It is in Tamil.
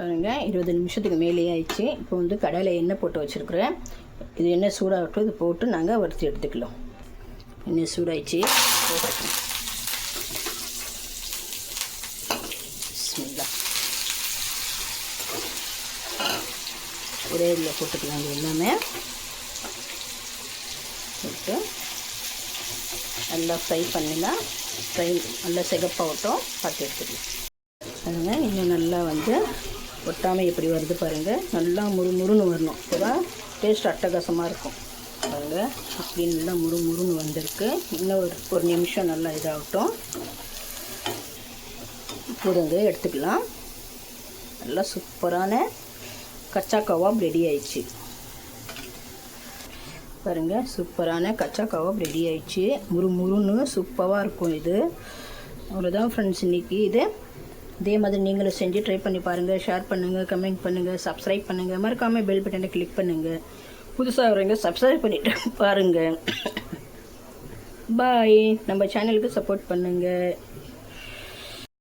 பாருங்க இருபது நிமிஷத்துக்கு மேலே ஆயிடுச்சு. இப்போ வந்து கடையில் எண்ணெய் போட்டு வச்சுருக்குறேன். இது எண்ணெய் சூடாகட்டும் இது போட்டு நாங்கள் வறுத்து எடுத்துக்கலாம். எண்ணெய் சூடாயிடுச்சு. ஒரே இதில் போட்டுக்கலாம் இது எல்லாமே. போட்டு நல்லா ஃப்ரை பண்ணினா ஃப்ரை நல்லா சிகப்பாகட்டும் பார்த்து எடுத்துக்கலாம். அதுங்க இன்னும் நல்லா வந்து ஒட்டாமல் எப்படி வருது பாருங்கள் நல்லா முறுமுறுன்னு வரணும். அப்போதான் டேஸ்ட் அட்டகாசமாக இருக்கும். பாருங்கள் அப்படி நல்லா முறுமுறுன்னு வந்திருக்கு. இன்னும் ஒரு ஒரு நிமிஷம் நல்லா இதாகட்டும். புதுங்க எடுத்துக்கலாம். நல்லா சூப்பரான கச்சா கவாப் ரெடி ஆயிடுச்சு. பாருங்கள் சூப்பரான கச்சா கவாப் ரெடி ஆயிடுச்சு. முறு முறுன்னு சூப்பராக இருக்கும் இது. அவ்வளோதான் ஃப்ரெண்ட்ஸ் இன்றைக்கி இது இதே மாதிரி நீங்களும் செஞ்சு ட்ரை பண்ணி பாருங்கள் ஷேர் பண்ணுங்கள் கமெண்ட் பண்ணுங்கள் சப்ஸ்கிரைப் பண்ணுங்கள் மறக்காமல் பெல் பட்டனை கிளிக் பண்ணுங்கள் புதுசாக வரவங்க சப்ஸ்கிரைப் பண்ணிவிட்டு பாருங்கள் பாய் நம்ம சேனலுக்கு சப்போர்ட் பண்ணுங்கள்